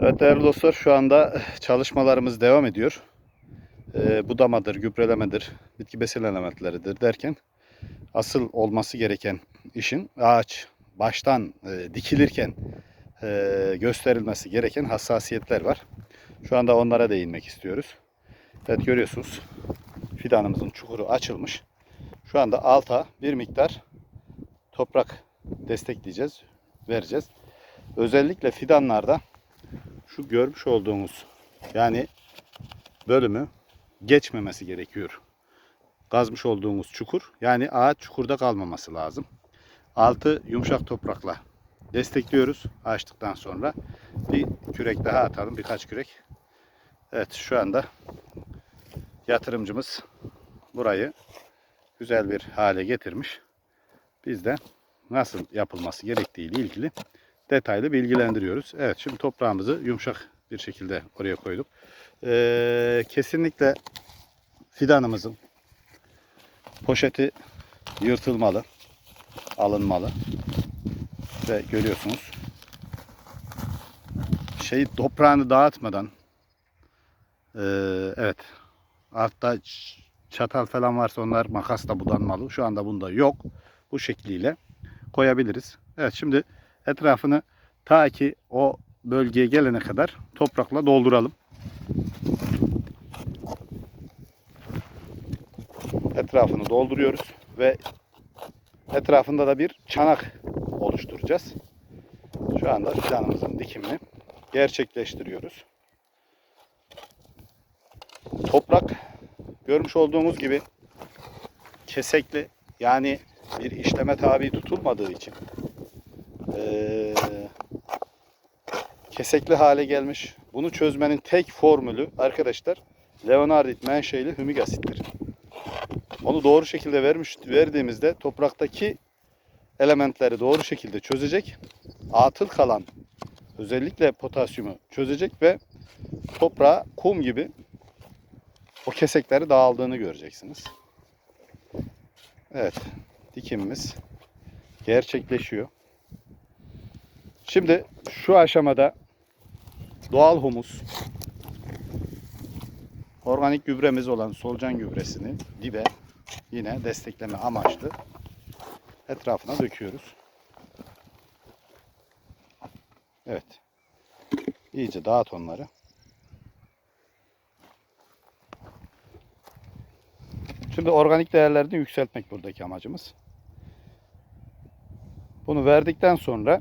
Evet değerli dostlar şu anda çalışmalarımız devam ediyor. Ee, budamadır, gübrelemedir, bitki besin elementleridir derken asıl olması gereken işin ağaç baştan e, dikilirken e, gösterilmesi gereken hassasiyetler var. Şu anda onlara değinmek istiyoruz. Evet görüyorsunuz fidanımızın çukuru açılmış. Şu anda alta bir miktar toprak destekleyeceğiz, vereceğiz. Özellikle fidanlarda şu görmüş olduğumuz yani bölümü geçmemesi gerekiyor. Kazmış olduğumuz çukur yani ağaç çukurda kalmaması lazım. Altı yumuşak toprakla destekliyoruz açtıktan sonra. Bir kürek daha atalım birkaç kürek. Evet şu anda yatırımcımız burayı güzel bir hale getirmiş. Biz de nasıl yapılması gerektiği ile ilgili detaylı bilgilendiriyoruz. Evet şimdi toprağımızı yumuşak bir şekilde oraya koyduk. Ee, kesinlikle fidanımızın poşeti yırtılmalı, alınmalı ve görüyorsunuz şey toprağını dağıtmadan ee, evet altta çatal falan varsa onlar makasla budanmalı. Şu anda bunda yok. Bu şekliyle koyabiliriz. Evet şimdi etrafını ta ki o bölgeye gelene kadar toprakla dolduralım. Etrafını dolduruyoruz ve etrafında da bir çanak oluşturacağız. Şu anda fidanımızın dikimini gerçekleştiriyoruz. Toprak görmüş olduğumuz gibi kesekli yani bir işleme tabi tutulmadığı için eee, kesekli hale gelmiş. Bunu çözmenin tek formülü arkadaşlar Leonardit menşeili hümik asittir. Onu doğru şekilde vermiş verdiğimizde topraktaki elementleri doğru şekilde çözecek. Atıl kalan özellikle potasyumu çözecek ve toprağa kum gibi o kesekleri dağıldığını göreceksiniz. Evet, dikimimiz gerçekleşiyor. Şimdi şu aşamada doğal humus, organik gübremiz olan solucan gübresini dibe yine destekleme amaçlı etrafına döküyoruz. Evet. İyice dağıt onları. Şimdi organik değerlerini yükseltmek buradaki amacımız. Bunu verdikten sonra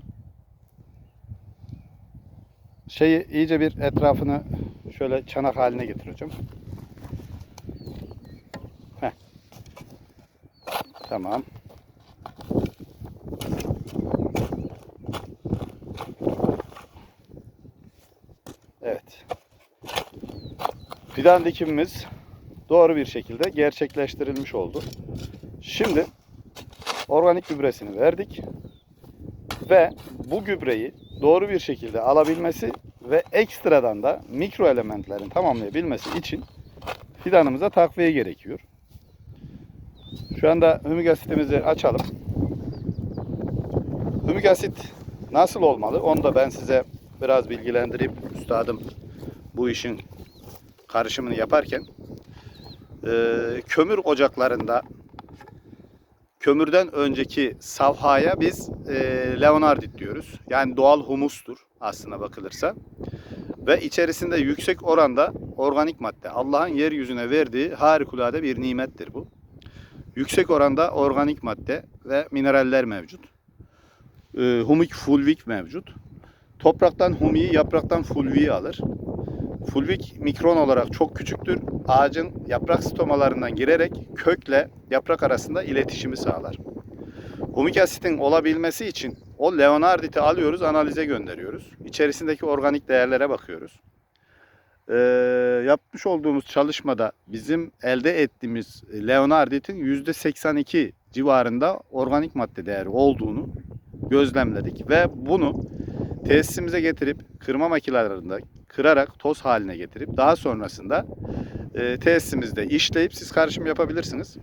şeyi iyice bir etrafını şöyle çanak haline getireceğim. Heh. Tamam. Evet. Fidan dikimimiz doğru bir şekilde gerçekleştirilmiş oldu. Şimdi organik gübresini verdik ve bu gübreyi doğru bir şekilde alabilmesi ve ekstradan da mikro elementlerin tamamlayabilmesi için fidanımıza takviye gerekiyor. Şu anda hümik asitimizi açalım. Hümik asit nasıl olmalı? Onu da ben size biraz bilgilendireyim. Üstadım bu işin karışımını yaparken Ee, kömür ocaklarında kömürden önceki savhaya biz e, leonardit diyoruz. Yani doğal humustur aslına bakılırsa. Ve içerisinde yüksek oranda organik madde. Allah'ın yeryüzüne verdiği harikulade bir nimettir bu. Yüksek oranda organik madde ve mineraller mevcut. Ee, humik fulvik mevcut. Topraktan humiyi, yapraktan fulviyi alır. Fulvik mikron olarak çok küçüktür. Ağacın yaprak stomalarından girerek kökle yaprak arasında iletişimi sağlar. Humik asitin olabilmesi için o leonarditi alıyoruz, analize gönderiyoruz. İçerisindeki organik değerlere bakıyoruz. Ee, yapmış olduğumuz çalışmada bizim elde ettiğimiz leonarditin %82 civarında organik madde değeri olduğunu gözlemledik ve bunu tesisimize getirip kırma makinelerinde kırarak toz haline getirip daha sonrasında e, tesisimizde işleyip siz karışım yapabilirsiniz.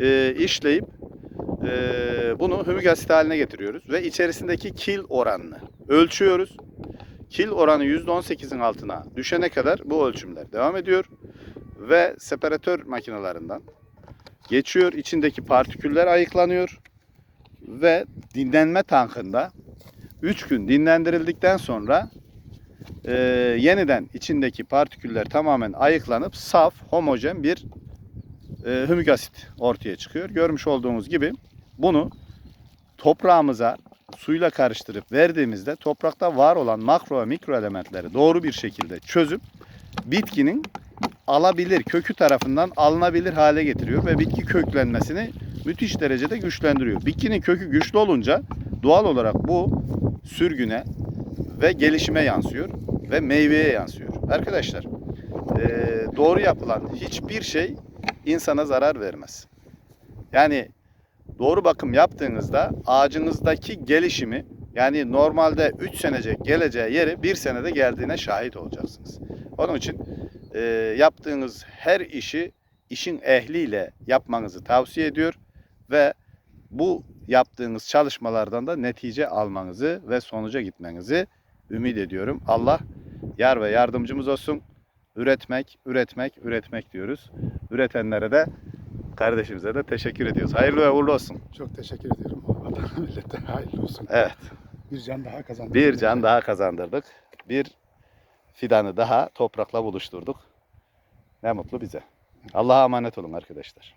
E, işleyip e, bunu asit haline getiriyoruz ve içerisindeki kil oranını ölçüyoruz. Kil oranı %18'in altına düşene kadar bu ölçümler devam ediyor. Ve separatör makinelerinden geçiyor. İçindeki partiküller ayıklanıyor. Ve dinlenme tankında 3 gün dinlendirildikten sonra e, yeniden içindeki partiküller tamamen ayıklanıp saf, homojen bir e, hümik asit ortaya çıkıyor. Görmüş olduğunuz gibi bunu toprağımıza suyla karıştırıp verdiğimizde toprakta var olan makro ve mikro elementleri doğru bir şekilde çözüp bitkinin alabilir, kökü tarafından alınabilir hale getiriyor ve bitki köklenmesini müthiş derecede güçlendiriyor. Bitkinin kökü güçlü olunca doğal olarak bu sürgüne ve gelişime yansıyor ve meyveye yansıyor. Arkadaşlar eee, doğru yapılan hiçbir şey insana zarar vermez. Yani doğru bakım yaptığınızda ağacınızdaki gelişimi yani normalde 3 senece geleceği yeri 1 senede geldiğine şahit olacaksınız. Onun için e, yaptığınız her işi işin ehliyle yapmanızı tavsiye ediyor ve bu yaptığınız çalışmalardan da netice almanızı ve sonuca gitmenizi ümit ediyorum. Allah yar ve yardımcımız olsun. Üretmek, üretmek, üretmek diyoruz. Üretenlere de kardeşimize de teşekkür ediyoruz. Hayırlı ve uğurlu olsun. Çok teşekkür ediyorum. Vatana millete hayırlı olsun. Evet. Bir can daha kazandık. Bir can daha kazandırdık. Bir fidanı daha toprakla buluşturduk. Ne mutlu bize. Allah'a emanet olun arkadaşlar.